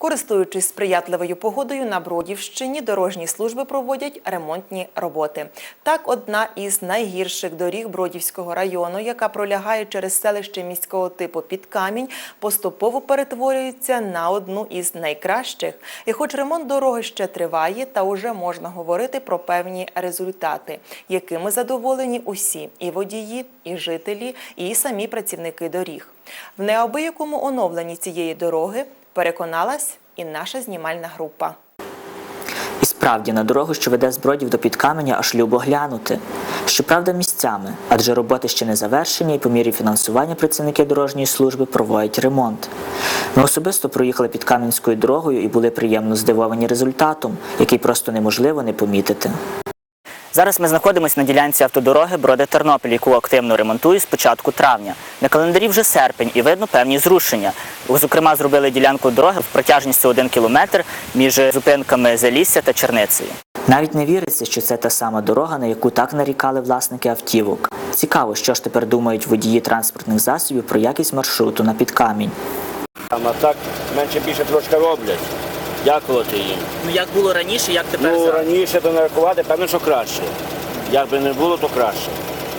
Користуючись сприятливою погодою на Бродівщині, дорожні служби проводять ремонтні роботи. Так, одна із найгірших доріг Бродівського району, яка пролягає через селище міського типу під камінь, поступово перетворюється на одну із найкращих. І хоч ремонт дороги ще триває, та уже можна говорити про певні результати, якими задоволені усі і водії, і жителі, і самі працівники доріг. В неабиякому оновленні цієї дороги переконалась і наша знімальна група. І справді на дорогу, що веде з до підкаменя, аж любо глянути. Щоправда, місцями, адже роботи ще не завершені, і по мірі фінансування працівники дорожньої служби проводять ремонт. Ми особисто проїхали підкам'янською дорогою і були приємно здивовані результатом, який просто неможливо не помітити. Зараз ми знаходимося на ділянці автодороги Броди Тернопіль, яку активно ремонтують з початку травня. На календарі вже серпень і видно певні зрушення. Зокрема, зробили ділянку дороги в протяжністю 1 кілометр між зупинками Залісся та Черницею. Навіть не віриться, що це та сама дорога, на яку так нарікали власники автівок. Цікаво, що ж тепер думають водії транспортних засобів про якість маршруту на підкамінь. А так менше більше трошки роблять. Дякувати їм. Ну як було раніше, як тепер Ну, раніше то нарахувати, певно, що краще. Як би не було, то краще.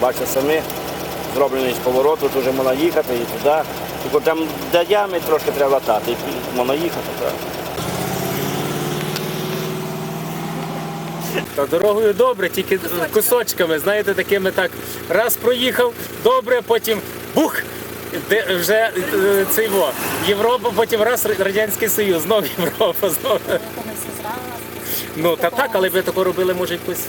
Бачите, самі зроблений з повороту, дуже можна їхати і туди. Тільки там де ями трошки треба латати, і можна їхати. Так. Та дорогою добре, тільки кусочками, знаєте, такими так. Раз проїхав, добре, потім бух! Де вже е, цей во. Європа, потім раз Радянський Союз, знов Європа, знов. Ну та так, але ви тако робили, може, якось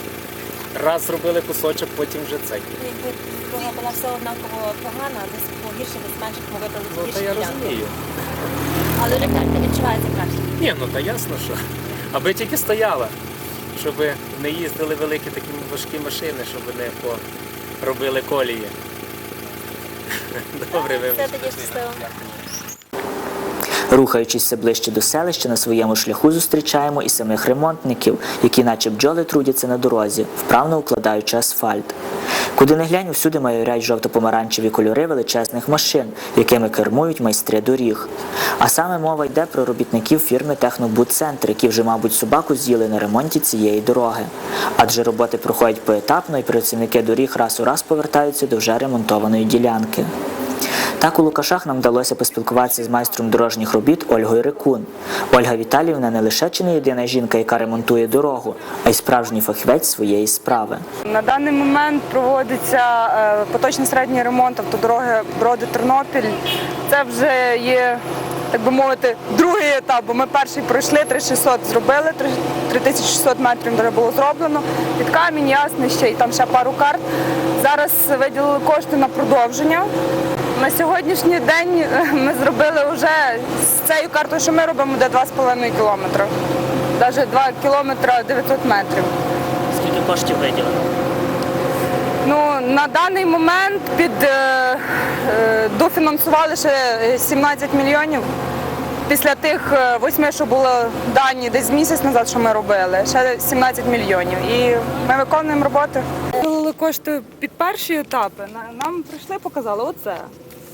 раз зробили кусочок, потім вже цей. Якби дорога була все однаково погана, десь погірше, десь менше, ми вибрали Ну та я розумію. Але так не відчувається краще. Ні, ну та ясно, що. Аби тільки стояла, щоб не їздили великі такі важкі машини, щоб не робили колії. Добре, Все тоді щасливо. Рухаючись все ближче до селища, на своєму шляху зустрічаємо і самих ремонтників, які, наче бджоли, трудяться на дорозі, вправно укладаючи асфальт. Куди не глянь, всюди майорять жовто-помаранчеві кольори величезних машин, якими кермують майстри доріг. А саме мова йде про робітників фірми Технобудцентр, які вже, мабуть, собаку з'їли на ремонті цієї дороги. Адже роботи проходять поетапно, і працівники доріг раз у раз повертаються до вже ремонтованої ділянки. Так у Лукашах нам вдалося поспілкуватися з майстром дорожніх робіт Ольгою Рикун. Ольга Віталіївна не лише чи не єдина жінка, яка ремонтує дорогу, а й справжній фахівець своєї справи. На даний момент проводиться е, поточний середній ремонт автодороги Броди Тернопіль. Це вже є, так би мовити, другий етап. Бо ми перший пройшли 3600 зробили, 3 3600 метрів дороги було зроблено. Під камінь, ясне ще і там ще пару карт. Зараз виділили кошти на продовження. На сьогоднішній день е, ми зробили вже з цією картою, що ми робимо, де 2,5 кілометри. Навіть 2 кілометри 900 метрів. Скільки коштів виділено? Ну на даний момент під е, е, дофінансували ще 17 мільйонів. Після тих е, восьми, що було дані десь місяць назад, що ми робили, ще 17 мільйонів. І ми виконуємо роботи. Виділили кошти під перші етапи. Нам прийшли, показали оце.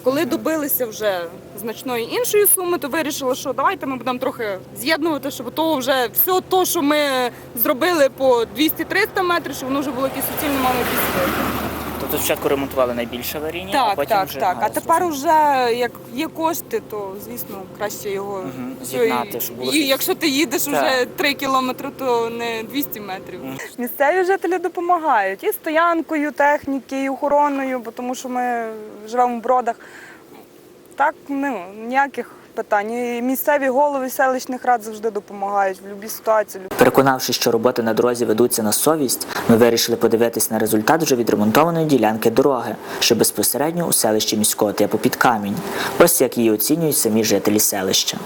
Коли добилися вже значної іншої суми, то вирішили, що давайте ми будемо трохи з'єднувати, щоб то вже все то, що ми зробили по 200-300 метрів, щоб воно вже було якесь суцільне мало після. Тобто спочатку ремонтували найбільше аварійні, а Так, потім так, вже так. А тепер уже як є кошти, то звісно краще його все, з'єднати, щоб було і, якщо ти їдеш Так. вже 3 кілометри, то не 200 метрів. Місцеві жителі допомагають і стоянкою, техніки, і охороною, бо тому що ми живемо в бродах. Так, ну ніяких питань. І місцеві голови селищних рад завжди допомагають в будь-якій ситуації. Переконавшись, що роботи на дорозі ведуться на совість, ми вирішили подивитись на результат вже відремонтованої ділянки дороги, що безпосередньо у селищі міського типу під камінь. Ось як її оцінюють самі жителі селища.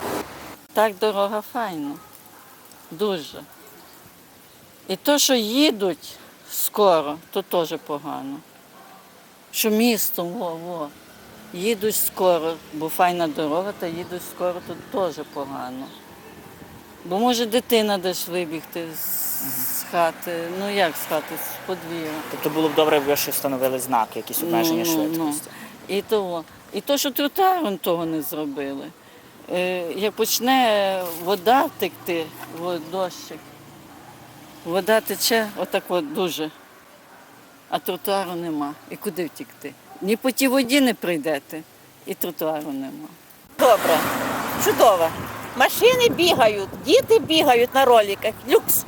Так дорога файна. Дуже. І то, що їдуть скоро, то теж погано. Що містом, во, во, їдуть скоро, бо файна дорога, та їдуть скоро, то теж погано. Бо може дитина десь вибігти з, хати. Ну як з хати, з подвір'я. Тобто було б добре, якби ще встановили знаки, якісь Ну, ну, ну. І то, і то, що тротуаром того не зробили. Е, Як почне вода текти, дощик, вода тече отак от дуже, а тротуару нема. І куди втікти? Ні по тій воді не прийдете, і тротуару нема. Добре, чудово. Машини бігають, діти бігають на роликах. Люкс.